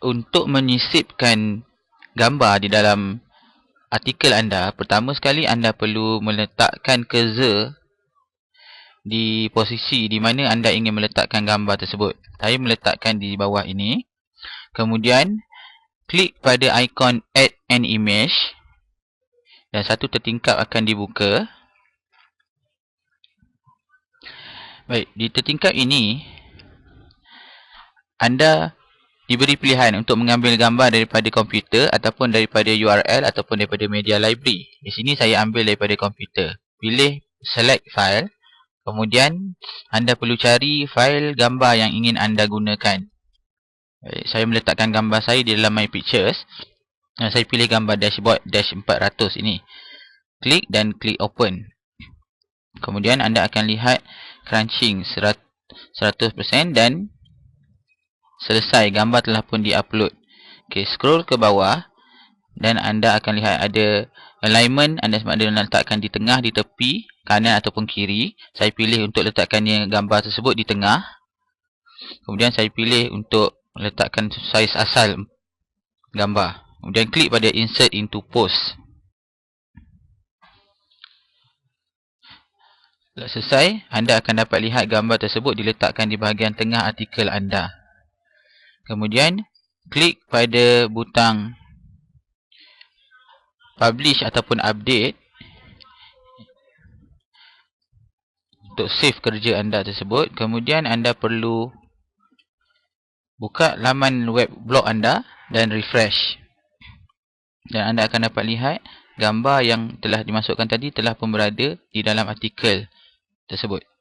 untuk menyisipkan gambar di dalam artikel anda, pertama sekali anda perlu meletakkan cursor di posisi di mana anda ingin meletakkan gambar tersebut. Saya meletakkan di bawah ini. Kemudian, klik pada ikon add an image dan satu tertingkap akan dibuka. Baik, di tertingkap ini anda diberi pilihan untuk mengambil gambar daripada komputer ataupun daripada URL ataupun daripada media library. Di sini saya ambil daripada komputer. Pilih select file. Kemudian anda perlu cari file gambar yang ingin anda gunakan. Baik, saya meletakkan gambar saya di dalam my pictures. Saya pilih gambar dashboard dash 400 ini. Klik dan klik open. Kemudian anda akan lihat crunching 100% dan selesai gambar telah pun diupload. Okey, scroll ke bawah dan anda akan lihat ada alignment anda sama ada letakkan di tengah, di tepi, kanan ataupun kiri. Saya pilih untuk letakkannya gambar tersebut di tengah. Kemudian saya pilih untuk letakkan saiz asal gambar. Kemudian klik pada insert into post. Setelah selesai, anda akan dapat lihat gambar tersebut diletakkan di bahagian tengah artikel anda. Kemudian klik pada butang publish ataupun update untuk save kerja anda tersebut. Kemudian anda perlu buka laman web blog anda dan refresh. Dan anda akan dapat lihat gambar yang telah dimasukkan tadi telah pun berada di dalam artikel tersebut.